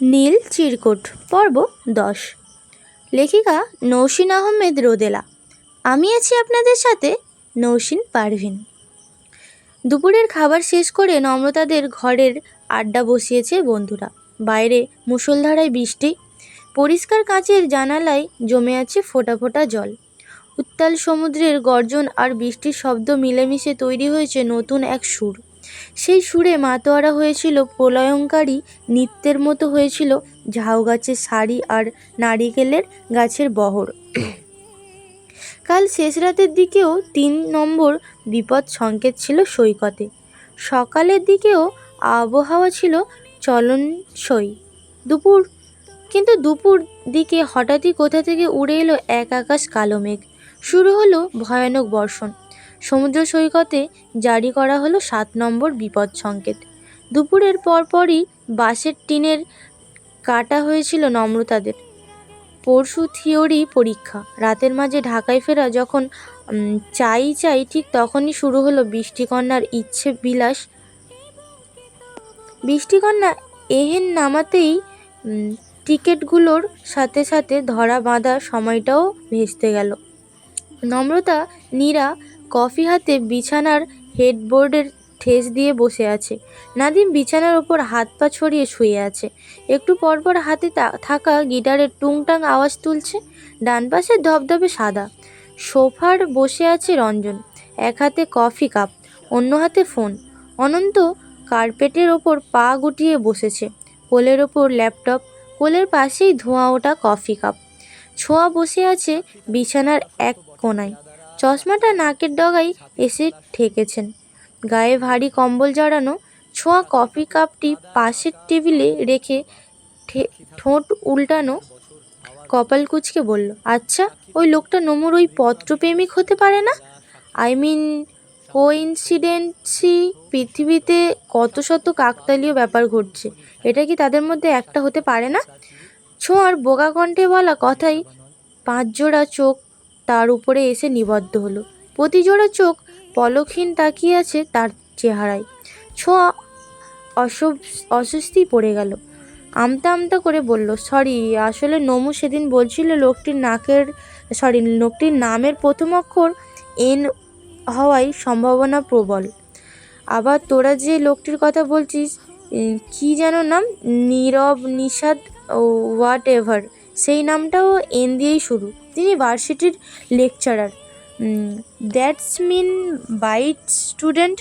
নীল চিরকুট, পর্ব দশ। লেখিকা নৌসিন আহমেদ রোদেলা। আমি আছি আপনাদের সাথে নৌসিন পারভিন। দুপুরের খাবার শেষ করে নম্রতাদের ঘরের আড্ডা বসিয়েছে বন্ধুরা। বাইরে মুষলধারায় বৃষ্টি, পরিষ্কার কাঁচের জানালায় জমে আছে ফোটা ফোটা জল। উত্তাল সমুদ্রের গর্জন আর বৃষ্টির শব্দ মিলেমিশে তৈরি হয়েছে নতুন এক সুর। সেই সুরে মাতোয়ারা হয়েছিল প্রলয়ঙ্কারী, নৃত্যের মতো হয়েছিল ঝাউ গাছের শাড়ি আর নারিকেলের গাছের বহর। কাল শেষ রাতের দিকেও তিন নম্বর বিপদ সংকেত ছিল সৈকতে। সকালের দিকেও আবহাওয়া ছিল চলনসই। দুপুর, কিন্তু দুপুর দিকে হঠাৎই কোথা থেকে উড়ে এলো এক আকাশ কালো মেঘ। শুরু হলো ভয়ানক বর্ষণ। সমুদ্র সৈকতে জারি করা হলো সাত নম্বর বিপদ সংকেত। দুপুরের পরপরই বাসের টিনের কাটা হয়েছিল নম্রতাদের। পরশু থিওরি পরীক্ষা। রাতের মাঝে ঢাকায় ফেরা যখন চাই চাই ঠিক তখনই শুরু হলো বৃষ্টিকন্যার ইচ্ছে বিলাস। বৃষ্টিকন্যা এহেন নামাতেই টিকিটগুলোর সাথে সাথে ধরা বাঁধা সময়টাও ভেস্তে গেল। নম্রতা, নীরা কফি হাতে বিছানার হেডবোর্ডের ঠেস দিয়ে বসে আছে। নাদিম বিছানার ওপর হাত পা ছড়িয়ে শুয়ে আছে। একটু পরপর হাতে থাকা গিটারের টুংটাং আওয়াজ তুলছে। ডান পাশে ধবধবে সাদা। সোফার বসে আছে রঞ্জন। এক হাতে কফি কাপ, অন্য হাতে ফোন। অনন্ত কার্পেটের ওপর পা গুটিয়ে বসেছে। কোলের ওপর ল্যাপটপ, কোলের পাশেই ধোঁয়া ওঠা কফি কাপ। ছোঁয়া বসে আছে বিছানার এক কোনায়। চশমাটা নাকের ডগায় এসে ঠেকেছেন। গায়ে ভারী কম্বল জড়ানো ছোঁয়া কফি কাপটি পাশের টেবিলে রেখে ঠোঁট উল্টানো কপাল কুচকে বলল আচ্ছা ওই লোকটা নমুর ওই পত্রপ্রেমিক হতে পারে না? আই মিন কোইন্সিডেন্সি পৃথিবীতে কত শত কাকতালীয় ব্যাপার ঘটছে, এটা কি তাদের মধ্যে একটা হতে পারে না? ছোঁয়ার বোকা কণ্ঠে বলা কথাই পাঁচ জোড়া চোখ তার উপরে এসে নিবদ্ধ হলো। প্রতিজোড়া চোখ পলকহীন তাকিয়ে আছে তার চেহারায়। ছোঁয়া অসব, অস্বস্তি পড়ে গেল। আমতা আমতা করে বলল, সরি, আসলে নমু সেদিন বলছিল লোকটির নাকের, সরি, লোকটির নামের প্রথম অক্ষর এন হওয়াই সম্ভাবনা প্রবল। আবার তোরা যে লোকটির কথা বলছিস কি যেন নাম? Nirab Nishad whatever. সেই নামটাও এন দিয়েই শুরু। তিনি ভার্সিটির lecturer. That's mean bright student.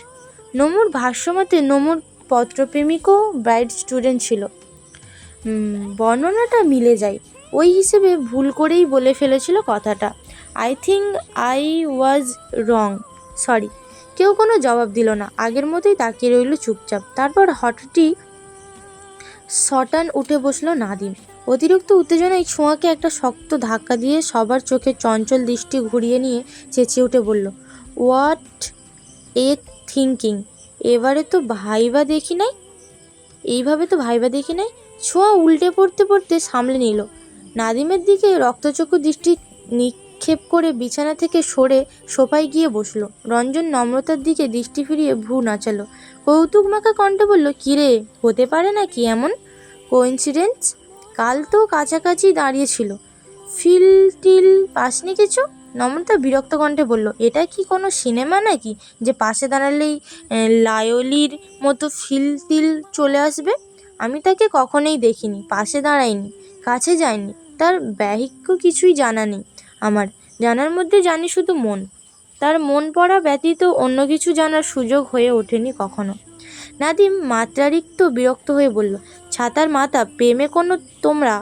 নমুর ভাষ্যমতে নমুর পত্রপ্রেমিকও ব্রাইট স্টুডেন্ট ছিল। বর্ণনাটা মিলে যায়। ওই হিসেবে ভুল করেই বলে ফেলেছিল কথাটা। I think I was wrong. Sorry. কেউ কোনো জবাব দিল না। আগের মতোই তাকিয়ে রইল চুপচাপ। তারপর হঠাৎই সটান উঠে বসল নাদিম। অতিরিক্ত উত্তেজনায় ছোঁয়াকে একটা শক্ত ধাক্কা দিয়ে সবার চোখে চঞ্চল দৃষ্টি ঘুরিয়ে নিয়ে চেঁচিয়ে উঠে বলল হোয়াট এ থিঙ্কিং এবারে তো ভাইবা দেখি নাই? এইভাবে তো ভাইবা দেখি নাই? ছোঁয়া উল্টে পড়তে পড়তে সামলে নিল। নাদিমের দিকে রক্তচক্ষু দৃষ্টি নিক্ষেপ করে বিছানা থেকে সরে সোফায় গিয়ে বসল। রঞ্জন নম্রতার দিকে দৃষ্টি ফিরিয়ে ভ্রু নাচালো। কৌতুক মাখা কণ্ঠে বলল, কিরে, হতে পারে নাকি এমন? কোইন্সিডেন্স কাল তো কাছাকাছি দাঁড়িয়েছিল ফিল টিল পাসনি কিছু? নম্রতা বিরক্ত কণ্ঠে বলল, এটা কি কোনো সিনেমা নাকি? যে পাশে দাঁড়ালেই লায়লির মতো ফিল তিল চলে আসবে? আমি তাকে কখনোই দেখিনি, পাশে দাঁড়াইনি কাছে যায়নি। তার ব্যাহিক্য কিছুই জানা নেই আমার। জানার মধ্যে জানি শুধু মন। তার মন পড়া ব্যতীত অন্য কিছু জানার সুযোগ হয়ে ওঠেনি কখনো। নাদিম মাত্রারিক্ত বিরক্ত হয়ে বলল, ছাতার মাথা, প্রেমে কোনো তোমরা?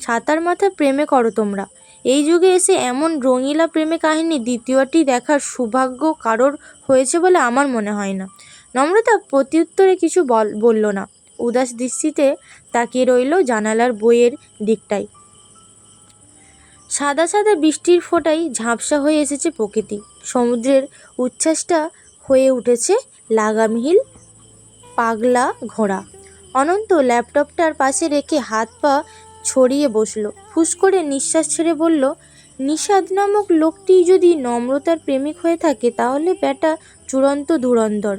ছাতার মাথা প্রেমে করো তোমরা। এই যুগে এসে এমন রঙিলা প্রেমে কাহিনী দ্বিতীয়টি দেখার সৌভাগ্য কারোর হয়েছে বলে আমার মনে হয় না। নম্রতা প্রত্যুত্তরে কিছু বল, বলল না। উদাস দৃষ্টিতে তাকিয়ে রইল জানালার বইয়ের দিকটায়। সাদা সাদা বৃষ্টির ফোঁটায় ঝাপসা হয়ে এসেছে প্রকৃতি। সমুদ্রের উচ্ছ্বাসটা হয়ে উঠেছে লাগামহীন পাগলা ঘোড়া। অনন্ত ল্যাপটপটার পাশে রেখে হাত পা ছড়িয়ে বসল। ফুস করে নিঃশ্বাস ছেড়ে বলল, নিষাদ নামক লোকটি যদি নম্রতার প্রেমিক হয়ে থাকে, তাহলে ব্যাটা চূড়ান্ত ধুরন্ধর।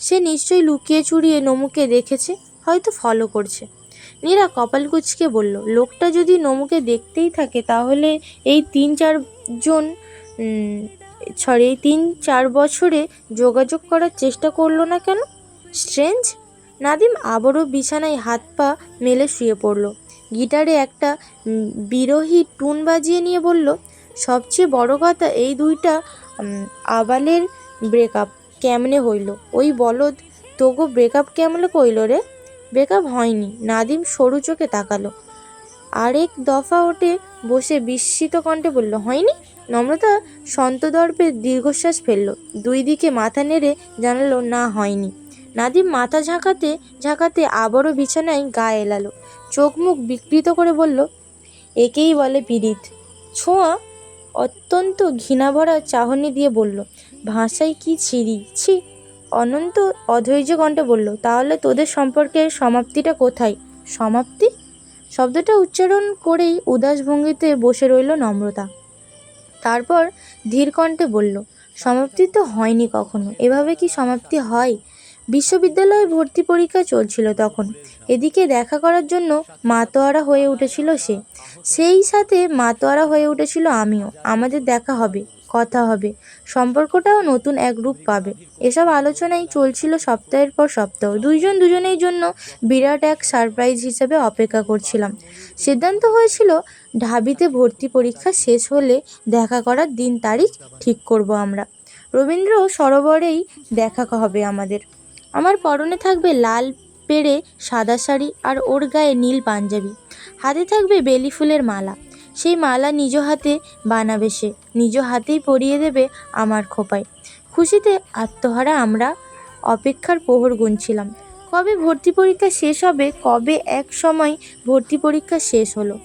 সে নিশ্চয়ই লুকিয়ে চুরিয়ে নমুকে দেখেছে, হয়তো ফলো করছে। নীরা কপাল কুচকে বলল, লোকটা যদি নমুকে দেখতেই থাকে, তাহলে এই তিন চারজন সরি, এই তিন চার বছরে যোগাযোগ করার চেষ্টা করল না কেন? স্ট্রেঞ্জ? নাদিম আবারও বিছানায় হাত পা মেলে শুয়ে পড়ল। গিটারে একটা বিরহী টুন বাজিয়ে নিয়ে বলল, সবচেয়ে বড় কথা এই দুইটা আবালের ব্রেকআপ কেমনে হইল? ওই বলদ তোগো ব্রেকআপ কেমনে কইল রে? ব্রেকআপ হয়নি। নাদিম সরু চোখে তাকালো। আরেক দফা ওঠে বসে বিস্মিত কণ্ঠে বলল, হয়নি? নম্রতা সন্তদর্পে দীর্ঘশ্বাস ফেলল। দুই দিকে মাথা নেড়ে জানালো, না, হয়নি। নাদিম মাথা ঝাঁকাতে ঝাঁকাতে আবারও বিছানায় গা এলালো। চোখ মুখ বিকৃত করে বলল, একেই বলে পীড়িত। ছোঁয়া অত্যন্ত ঘৃণাভরা চাহনি দিয়ে বলল, ভাষায় কি ছিরি? ছি। অনন্ত অধৈর্য কণ্ঠে বলল, তাহলে তোদের সম্পর্কের সমাপ্তিটা কোথায়? সমাপ্তি? শব্দটা উচ্চারণ করেই উদাস ভঙ্গিতে বসে রইল নম্রতা। তারপর ধীর কণ্ঠে বলল, সমাপ্তি তো হয়নি কখনো। এভাবে কি সমাপ্তি হয়? বিশ্ববিদ্যালয়ে ভর্তি পরীক্ষা চলছিল তখন। এদিকে দেখা করার জন্য মাতোয়ারা হয়ে উঠেছিল সে। সেই সাথে মাতোয়ারা হয়ে উঠেছিল আমিও। আমাদের দেখা হবে, কথা হবে। সম্পর্কটাও নতুন এক রূপ পাবে। এসব আলোচনাই চলছিল সপ্তাহের পর সপ্তাহ। দুইজন দুজনের জন্য বিরাট এক সারপ্রাইজ হিসেবে অপেক্ষা করছিলাম। সিদ্ধান্ত হয়েছিল, ঢাবিতে ভর্তি পরীক্ষা শেষ হলে দেখা করার দিন তারিখ ঠিক করব আমরা। রবীন্দ্র সরোবরেই দেখা হবে আমাদের। আমার পরনে থাকবে লাল পেড়ে সাদা শাড়ি আর ওর গায়ে নীল পাঞ্জাবি। হাতে থাকবে বেলি ফুলের মালা। সেই মালা নিজ হাতে বানাবে সে। নিজ হাতেই পরিয়ে দেবে আমার খোপায়। খুশিতে আত্মহারা আমরা অপেক্ষার প্রহর গুনছিলাম। কবে ভর্তি পরীক্ষা শেষ হবে, কবে এক সময় ভর্তি পরীক্ষা শেষ হলো?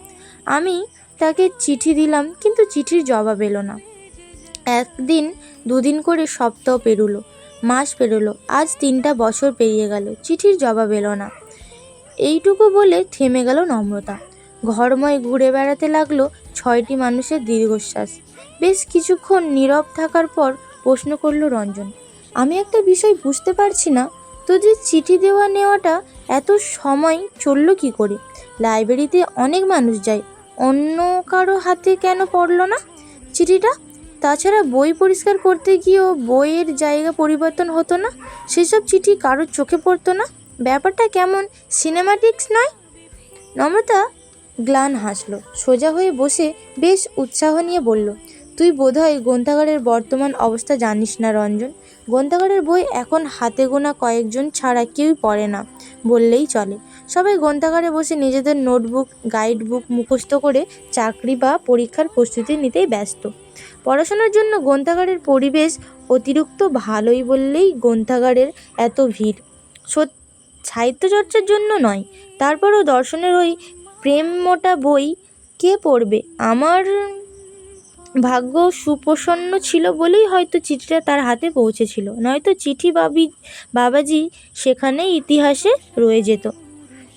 আমি তাকে চিঠি দিলাম, কিন্তু চিঠির জবাব এলো না। একদিন দুদিন করে সপ্তাহ পেরুলো। মাস পেরোলো, আজ তিনটা বছর পেরিয়ে গেল, চিঠির জবাব এলো না। এইটুকু বলে থেমে গেল নম্রতা। ঘরময় ঘুরে বেড়াতে লাগল ছয়টি মানুষের দীর্ঘশ্বাস। বেশ কিছুক্ষণ নীরব থাকার পর প্রশ্ন করল রঞ্জন, আমি একটা বিষয় বুঝতে পারছি না, তোদের চিঠি দেওয়া নেওয়াটা এত সময় চলল কি করে? লাইব্রেরিতে অনেক মানুষ যায়, অন্য কারও হাতে কেন পড়ল না? চিঠিটা তাছাড়া বই পরিষ্কার করতে গিয়েও বইয়ের জায়গা পরিবর্তন হতো না, সেসব চিঠি কারোর চোখে পড়তো না। ব্যাপারটা কেমন সিনেমাটিক্স নয়? নম্রতা গ্লান হাসলো, সোজা হয়ে বসে বেশ উৎসাহ নিয়ে বলল, তুই বোধহয় গ্রন্থাগারের বর্তমান অবস্থা জানিস না রঞ্জন? গ্রন্থাগারের বই এখন হাতে গোনা কয়েকজন ছাড়া কেউই পড়ে না, বললেই চলে। সবাই গ্রন্থাগারে বসে নিজেদের নোটবুক গাইড বুক মুখস্থ করে চাকরি বা পরীক্ষার প্রস্তুতি নিতেই ব্যস্ত। পড়াশোনার জন্য গ্রন্থাগারের পরিবেশ অতিরিক্ত ভালোই বললেই গ্রন্থাগারের এত ভিড়। সত- সাহিত্য চর্চার জন্য নয়, তারপরও দর্শনের ওই প্রেম মোটা বই কে পড়বে? আমার ভাগ্য সুপ্রসন্ন ছিল বলেই হয়তো চিঠিটা তার হাতে পৌঁছেছিল, নয়তো চিঠি বাবি, বাবাজি সেখানে ইতিহাসে রয়ে যেত।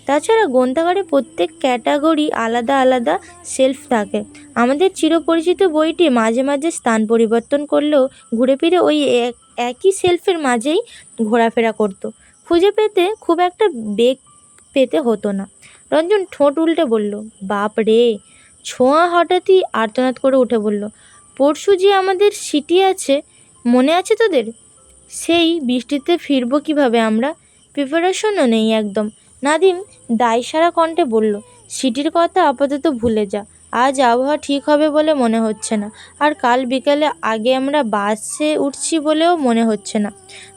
তাছাড়া গ্রন্থাগারে প্রত্যেক ক্যাটাগরি আলাদা আলাদা সেলফ থাকে। আমাদের চিরপরিচিত বইটি মাঝে মাঝে স্থান পরিবর্তন করলেও ঘুরে ফিরে ওই এক, একই সেলফের মাঝেই ঘোরাফেরা করতো। খুঁজে পেতে খুব একটা বেগ পেতে হতো না। রঞ্জন ঠোঁট উল্টে বলল, বাপ রে! ছোঁয়া হঠাৎই আর্তনাদ করে উঠে বলল, পরশু যে আমাদের সিটি আছে, মনে আছে তোদের? সেই বৃষ্টিতে ফিরবো কীভাবে আমরা? প্রিপারেশনও নেই একদম। নাদিম দায়সারা কণ্ঠে বলল, সিটির কথা আপাতত ভুলে যা। আজ আবহাওয়া ঠিক হবে বলে মনে হচ্ছে না। আর কাল বিকালে আগে আমরা বাসে উঠছি বলেও মনে হচ্ছে না।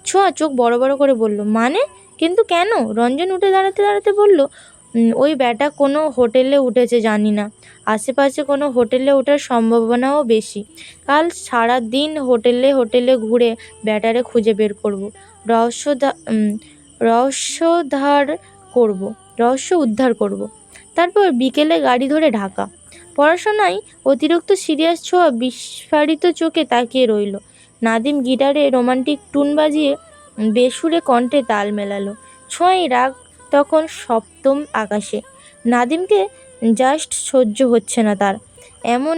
ছোঁয়া চোখ বড় বড় করে বলল মানে? কিন্তু কেন? রঞ্জন উঠে দাঁড়াতে দাঁড়াতে বলল ওই ব্যাটা কোনো হোটেলে উঠেছে জানি না। আশেপাশে কোনো হোটেলে ওঠার সম্ভাবনাও বেশি। কাল সারা দিন হোটেলে হোটেলে ঘুরে ব্যাটারে খুঁজে বের করব। রহস্য রহস্যধার করব, রহস্য উদ্ধার করব। তারপর বিকেলে গাড়ি ধরে ঢাকা। পড়াশোনায় অতিরিক্ত সিরিয়াস ছোঁয়া বিস্ফারিত চোখে তাকিয়ে রইল। নাদিম গিটারে রোমান্টিক টুন বাজিয়ে বেসুরে কণ্ঠে তাল মেলালো। ছোঁয়াই রাগ তখন সপ্তম আকাশে। নাদিমকে জাস্ট সহ্য হচ্ছে না তার। এমন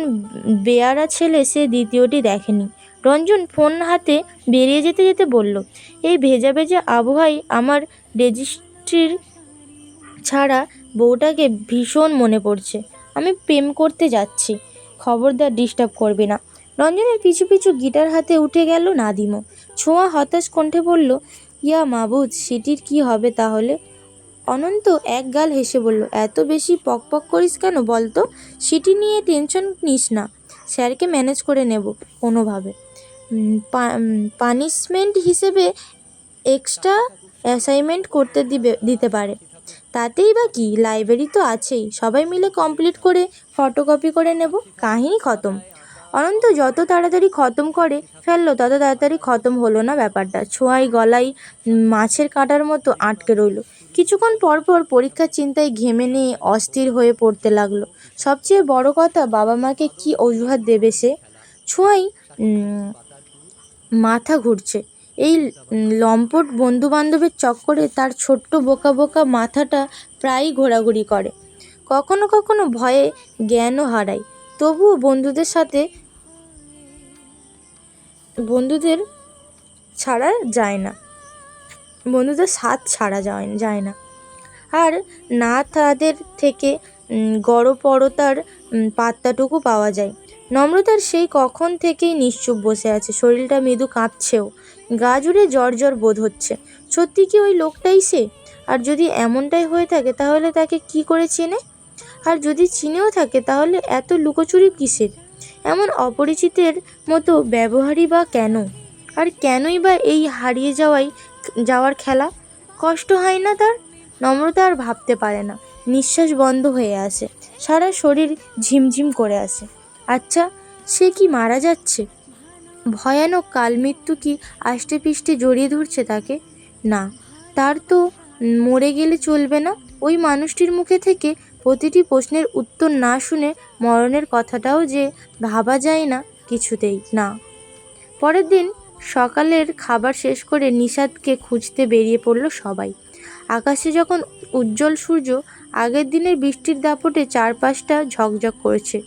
বেয়ারা ছেলে সে দ্বিতীয়টি দেখেনি। রঞ্জন ফোন হাতে বেরিয়ে যেতে যেতে বলল, এই ভেজা ভেজা আবহাওয়ায় আমার রেজিস্ট্রির ছাড়া বউটাকে ভীষণ মনে পড়ছে। আমি প্রেম করতে যাচ্ছি। খবরদার ডিস্টার্ব করবে না। রঞ্জনের পিছু পিছু গিটার হাতে উঠে গেল নাদিমও। ছোঁয়া হতাশ কণ্ঠে বলল, ইয়া মাবুদ, সিটির কি হবে তাহলে? অনন্ত এক গাল হেসে বলল, এত বেশি পক পক করিস কেন বলতো? সিটি নিয়ে টেনশন নিস না। স্যারকে ম্যানেজ করে নেব কোনোভাবে। পানিশমেন্ট হিসেবে এক্সট্রা অ্যাসাইনমেন্ট করতে দিবে, দিতে পারে। তাতেই বা কি? লাইব্রেরি তো আছেই। সবাই মিলে কমপ্লিট করে ফটোকপি করে নেব। কাহিনী খতম। অনন্ত যত তাড়াতাড়ি খতম করে ফেলল তত তাড়াতাড়ি খতম হলো না ব্যাপারটা। ছোঁয়াই উম, মাছের কাঁটার মতো আটকে রইল। কিছুক্ষণ পর পর পরীক্ষার চিন্তায় ঘেমে নিয়ে অস্থির হয়ে পড়তে লাগল। সবচেয়ে বড় কথা বাবা মাকে কি অজুহাত দেবে সে? ছোঁয়াই মাথা ঘুরছে। এই লম্পট বন্ধুবান্ধবের চক্করে তার ছোট্ট বোকা বোকা মাথাটা প্রায়ই ঘোরাঘুরি করে। কখনো কখনো ভয়ে জ্ঞানও হারায়। তবুও বন্ধুদের সাথে বন্ধুদের ছাড়া যায় না। বন্ধুদের সাথ ছাড়া যায় যায় না। আর না তাদের থেকে উম, গড়পড়তার পাত্তাটুকু পাওয়া যায়। নম্রতার সেই কখন থেকেই নিশ্চুপ বসে আছে। শরীরটা মৃদু কাঁপছেও। গা জুড়ে জ্বর জ্বর বোধ হচ্ছে। সত্যি কি ওই লোকটাই সে? আর যদি এমনটাই হয়ে থাকে তাহলে তাকে কি করে চেনে? আর যদি চিনেও থাকে তাহলে এত লুকোচুরি কিসের? এমন অপরিচিতের মতো ব্যবহারই বা কেন? আর কেনই বা এই হারিয়ে যাওয়াই যাওয়ার খেলা? কষ্ট হয় না তার? নম্রতা আর ভাবতে পারে না। নিঃশ্বাস বন্ধ হয়ে আসে। সারা শরীর ঝিমঝিম করে আসে। আচ্ছা সে কি মারা যাচ্ছে? ভয়ানক কাল মৃত্যু কি আষ্টে পিষ্টে জড়িয়ে ধরছে তাকে? না, তার তো মরে গেলে চলবে না। ওই মানুষটির মুখে থেকে প্রতিটি প্রশ্নের উত্তর না শুনে মরণের কথাটাও যে ভাবা যায় না, কিছুতেই না। পরের দিন সকালের খাবার শেষ করে নিষাদকে খুঁজতে বেরিয়ে পড়ল সবাই। আকাশে যখন উজ্জ্বল সূর্য, আগের দিনের বৃষ্টির দাপটে চারপাশটা ঝকঝক করছে।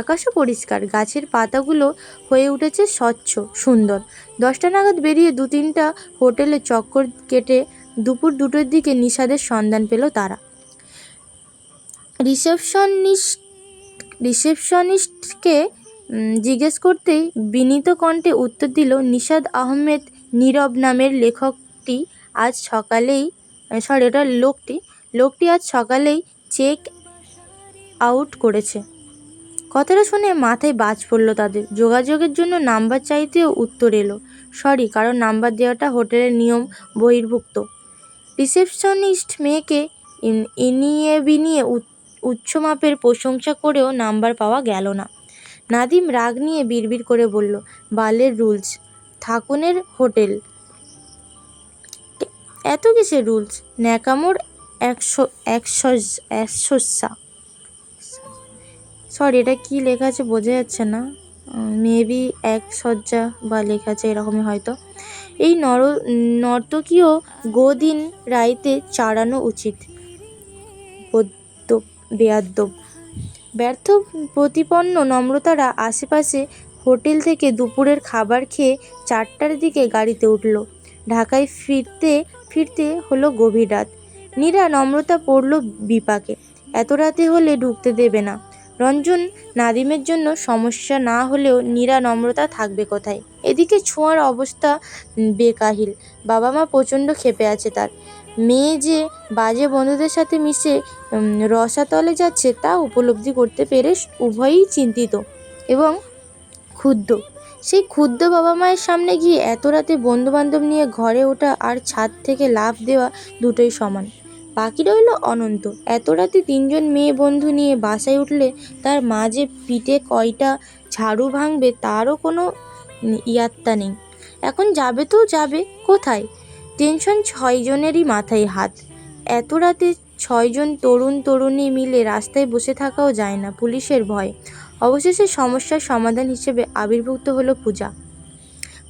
আকাশও পরিষ্কার, গাছের পাতাগুলো হয়ে উঠেছে স্বচ্ছ, সুন্দর। দশটা নাগাদ বেরিয়ে দু তিনটা হোটেলে চক্কর কেটে দুপুর দুটোর দিকে নিষাদের সন্ধান পেল তারা। রিসেপশনিস্ট, রিসেপশনিস্টকে জিজ্ঞেস করতেই বিনীত কণ্ঠে উত্তর দিল নিষাদ আহমেদ নীরব নামের লেখকটি আজ সকালেই সরি এটা লোকটি লোকটি আজ সকালেই চেক আউট করেছে। কথাটা শুনে মাথায় বাজ পড়ল তাদের। যোগাযোগের জন্য নাম্বার চাইতেও উত্তর এলো। সরি কারণ নাম্বার দেওয়াটা হোটেলের নিয়ম বহির্ভুক্ত। রিসেপশনিস্ট মেয়েকে ইন- ইনিয়ে বিনিয়ে উচ্চ উচ্চ মাপের প্রশংসা করেও নাম্বার পাওয়া গেল না। নাদিম রাগ নিয়ে বিড়বিড় করে বলল, বালের রুলস, থাকুনের হোটেল। এত কিসের রুলস? ন্যাকামোর একশো একশো একশোসা সরি এটা কি লেখা আছে বোঝা যাচ্ছে না। মেবি এক সজ্জা বা লেখা আছে, এরকমই হয়তো। এই নর নর্তকীয় গোদিন রাইতে চাড়ানো উচিত। বদ্য ব্যর্থ প্রতিপন্ন নম্রতারা আশেপাশে হোটেল থেকে দুপুরের খাবার খেয়ে চারটার দিকে গাড়িতে উঠল। ঢাকায় ফিরতে ফিরতে হলো গভীর রাত। নীরা নম্রতা পড়ল বিপাকে। এত রাতে হলে ঢুকতে দেবে না। রঞ্জন নাদিমের জন্য সমস্যা না হলেও নীরা নম্রতা থাকবে কোথায়? এদিকে ছোঁয়ার অবস্থা বেকাহিল। বাবা মা প্রচণ্ড ক্ষেপে আছে তার। মেয়ে যে বাজে বন্ধুদের সাথে মিশে রসাতলে যাচ্ছে তা উপলব্ধি করতে পেরে উভয়ই চিন্তিত এবং ক্ষুব্ধ। সেই ক্ষুব্ধ বাবা মায়ের সামনে গিয়ে এত রাতে বন্ধুবান্ধব নিয়ে ঘরে ওঠা আর ছাদ থেকে লাফ দেওয়া দুটোই সমান। বাকি রইল অনন্ত। এত রাতে তিনজন মেয়ে বন্ধু নিয়ে বাসায় উঠলে তার মা যে পিঠে কয়টা ঝাড়ু ভাঙবে তারও কোনো ইয়াত্তা নেই। এখন যাবে তো যাবে, কোথায়? টেনশন ছয়জনেরই মাথায় হাত। এত রাতে ছয়জন তরুণ তরুণী মিলে রাস্তায় বসে থাকাও যায় না, পুলিশের ভয়। অবশেষে সমস্যার সমাধান হিসেবে আবির্ভূত হলো পূজা।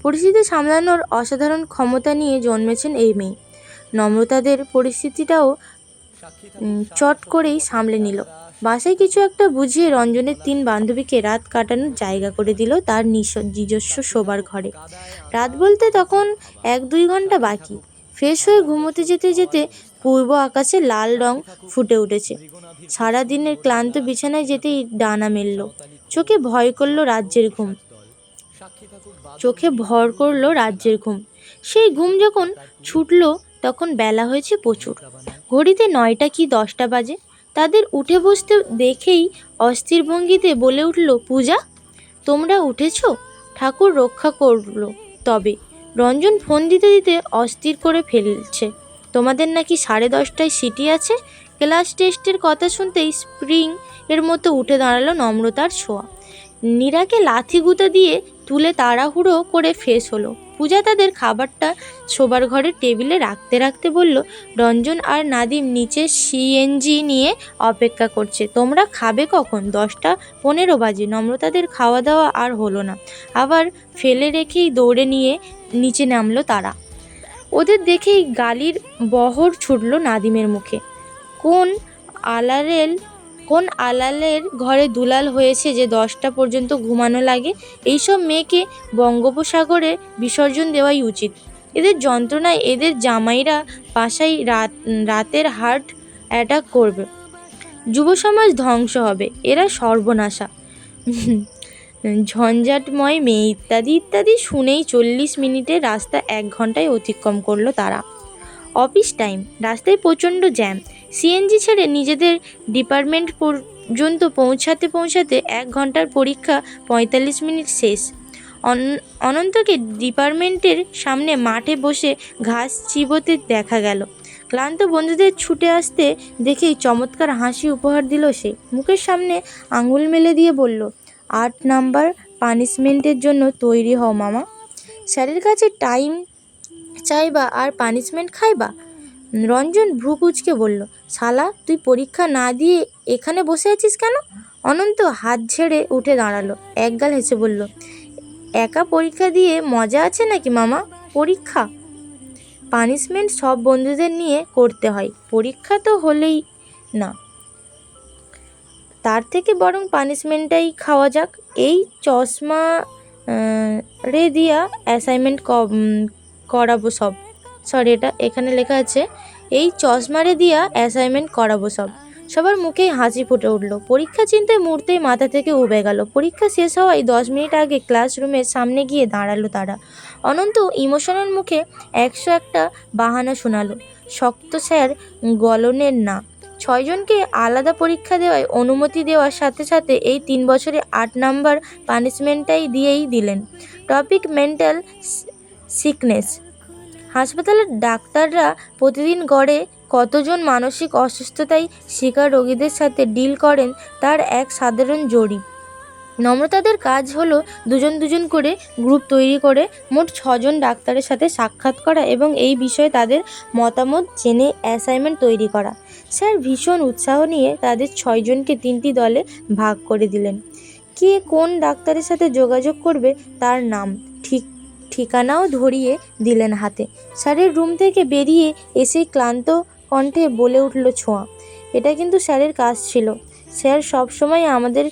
পরিস্থিতি সামলানোর অসাধারণ ক্ষমতা নিয়ে জন্মেছেন এই মেয়ে। নম্রতাদের পরিস্থিতিটাও চট করেই সামলে নিল। বাসায় কিছু একটা বুঝিয়ে রঞ্জনের তিন বান্ধবীকে রাত কাটানোর জায়গা করে দিল তার নিজ- নিজস্ব শোবার ঘরে। রাত বলতে তখন এক দুই ঘণ্টা বাকি। ফ্রেশ হয়ে ঘুমোতে যেতে যেতে পূর্ব আকাশে লাল রং ফুটে উঠেছে। সারা দিনের ক্লান্ত বিছানায় যেতেই ডানা মেলল। চোখে ভয় করল রাজ্যের ঘুম। চোখে ভর করল রাজ্যের ঘুম। সেই ঘুম যখন ছুটলো তখন বেলা হয়েছে প্রচুর। ঘড়িতে নয়টা কি দশটা বাজে? তাদের উঠে বসতে দেখেই অস্থির ভঙ্গিতে বলে উঠল, পূজা, তোমরা উঠেছো? ঠাকুর রক্ষা করল। তবে রঞ্জন ফোন দিতে দিতে অস্থির করে ফেলছে। তোমাদের নাকি সাড়ে দশটায় সিটি আছে? ক্লাস টেস্টের কথা শুনতেই স্প্রিং এর মতো উঠে দাঁড়াল নম্রতার ছোঁয়া। নীরাকে লাথি গুঁতা দিয়ে তুলে তাড়াহুড়ো করে ফেস হলো। পূজা তাদের খাবারটা শোবার ঘরের টেবিলে রাখতে রাখতে বলল, রঞ্জন আর নাদিম নিচে সিএনজি নিয়ে অপেক্ষা করছে। তোমরা খাবে কখন? দশটা পনেরো বাজে। নম্রতাদের খাওয়া দাওয়া আর হলো না। আবার ফেলে রেখেই দৌড়ে নিয়ে নিচে নামলো তারা। ওদের দেখেই গালির বহর ছুটল নাদিমের মুখে। কোন আলারেল কোন আলালের ঘরে দুলাল হয়েছে যে দশটা পর্যন্ত ঘুমানো লাগে? এইসব মেয়েকে বঙ্গোপসাগরে বিসর্জন দেওয়াই উচিত। এদের যন্ত্রণায় এদের জামাইরা বাসায় রাত, রাতের হার্ট অ্যাটাক করবে। যুব সমাজ ধ্বংস হবে, এরা সর্বনাশা। ঝঞ্ঝাটময় মেয়ে ইত্যাদি ইত্যাদি শুনেই চল্লিশ মিনিটের রাস্তা এক ঘন্টায় অতিক্রম করল তারা। অফিস টাইম, রাস্তায় প্রচণ্ড জ্যাম। সিএনজি ছেড়ে নিজেদের ডিপার্টমেন্ট পর্যন্ত পৌঁছাতে পৌঁছাতে এক ঘণ্টার পরীক্ষা পঁয়তাল্লিশ মিনিট শেষ। অন- অনন্তকে ডিপার্টমেন্টের সামনে মাঠে বসে ঘাস চিবোতে দেখা গেল। ক্লান্ত বন্ধুদের ছুটে আসতে দেখেই চমৎকার হাসি উপহার দিল সে। মুখের সামনে আঙুল মেলে দিয়ে বলল, আট নাম্বার পানিশমেন্টের জন্য তৈরি হও মামা। স্যারের কাছে টাইম চাইবা আর পানিশমেন্ট খাইবা? রঞ্জন ভ্রু কুচকে বলল, শালা, তুই পরীক্ষা না দিয়ে এখানে বসে আছিস কেন? অনন্ত হাত ঝেড়ে উঠে দাঁড়াল। একগাল হেসে বলল, একা পরীক্ষা দিয়ে মজা আছে নাকি মামা? পরীক্ষা? পানিশমেন্ট সব বন্ধুদের নিয়ে করতে হয়। পরীক্ষা তো হলেই না। তার থেকে বরং পানিশমেন্টটাই খাওয়া যাক। এই চশমা রে দিয়া অ্যাসাইনমেন্ট করাবো সব। সরি এটা এখানে লেখা আছে, এই চশমারে দিয়া অ্যাসাইনমেন্ট করাবো সব। সবার মুখেই হাসি ফুটে উঠল। পরীক্ষা চিন্তায় মুহূর্তেই মাথা থেকে উবে গেল। পরীক্ষা শেষ হওয়ায় দশ মিনিট আগে ক্লাসরুমের সামনে গিয়ে দাঁড়াল তারা। অনন্ত ইমোশনের মুখে একশো একটা বাহানা শোনালো। শক্ত স্যার, গলনের না। ছয়জনকে আলাদা পরীক্ষা দেওয়ায় অনুমতি দেওয়ার সাথে সাথে এই তিন বছরে আট নাম্বার পানিশমেন্টটাই দিয়েই দিলেন। টপিক মেন্টাল সিকনেস হাসপাতালের ডাক্তাররা প্রতিদিন গড়ে কতজন মানসিক অসুস্থতায় শিকার রোগীদের সাথে ডিল করেন তার এক সাধারণ জরিপ। নম্রতাদের কাজ হলো দুজন দুজন করে গ্রুপ তৈরি করে মোট ছজন ডাক্তারের সাথে সাক্ষাৎ করা এবং এই বিষয়ে তাদের মতামত জেনে অ্যাসাইনমেন্ট তৈরি করা। স্যার ভীষণ উৎসাহ নিয়ে তাদের ছয়জনকে তিনটি দলে ভাগ করে দিলেন। কে কোন ডাক্তারের সাথে যোগাযোগ করবে তার নাম, ঠিক ঠিকানাও ধরিয়ে দিলেন হাতে। স্যারের রুম থেকে বেরিয়ে এসে ক্লান্ত কণ্ঠে বলে উঠল, ছোঁয়া, এটা কিন্তু স্যারের কাজ ছিল। স্যার সবসময় আমাদের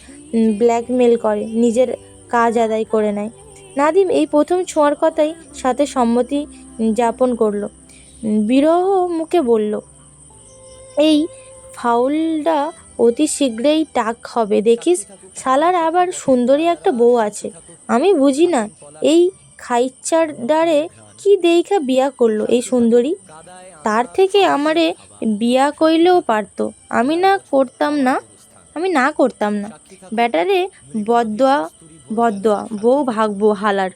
ব্ল্যাকমেল করে, নিজের কাজ আদায় করে নেয়। নাদিম এই প্রথম ছোঁয়ার কথাই সাথে সম্মতি যাপন করল। বিরহ মুখে বলল, এই ফাউলটা অতি শীঘ্রই টাক হবে, দেখিস? শালার আবার সুন্দরী একটা বউ আছে। আমি বুঝি না, এই খাইচ্চার ডারে কি দেইখা বিয়া করল এই সুন্দরী? তার থেকে আমারে বিয়া কইলেও পারতো। আমি না করতাম না, আমি না করতাম না। ব্যাটারে বদোয়া বদোয়া বউ ভাগবো হালার।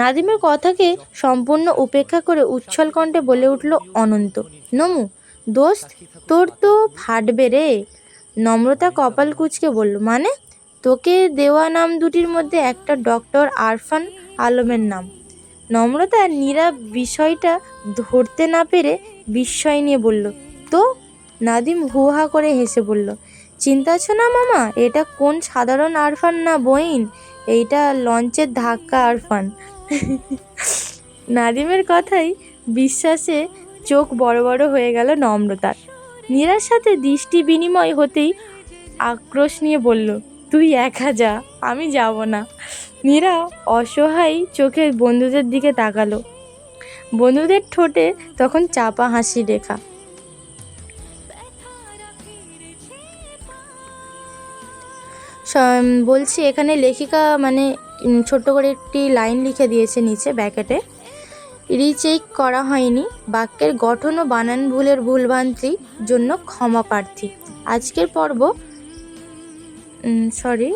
নাদিমের কথাকে সম্পূর্ণ উপেক্ষা করে উচ্ছল কণ্ঠে বলে উঠল অনন্ত। নমু, দোস্ত, তোর তো ফাটবে রে। নম্রতা কপাল কুচকে বলল মানে? তোকে দেওয়া নাম দুটির মধ্যে একটা ডক্টর আরফান আলমের নাম। নম্রতা নীরা বিষয়টা ধরতে না পেরে বিস্ময় নিয়ে বলল, তো? নাদিম হু হা করে হেসে বলল, চিন্তা আছো না মামা, এটা কোন সাধারণ আরফান না বইন? এইটা লঞ্চের ধাক্কা আরফান। নাদিমের কথাই বিশ্বাসে চোখ বড় বড় হয়ে গেল নম্রতার। নীরার সাথে দৃষ্টি বিনিময় হতেই আক্রোশ নিয়ে বলল, তুই একা যা, আমি যাব না। নীরা অসহায় চোখে বন্ধুদের দিকে তাকালো। বন্ধুদের ঠোঁটে তখন চাপা হাসি রেখা। বলছি, এখানে লেখিকা মানে ছোট্ট করে একটি লাইন লিখে দিয়েছে নিচে ব্যাকেটে। রিচেক করা হয়নি, বাক্যের গঠন ও বানান ভুলের ভুলভ্রান্তির জন্য ক্ষমা প্রার্থী। আজকের পর্ব সরি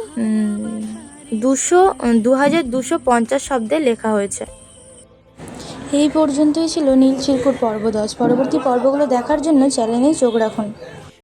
দুশো দু হাজার দুশো পঞ্চাশ শব্দে লেখা হয়েছে। এই পর্যন্তই ছিল নীল চিরকুট পর্ব দশ পরবর্তী পর্বগুলো দেখার জন্য চ্যানেলেই চোখ রাখুন।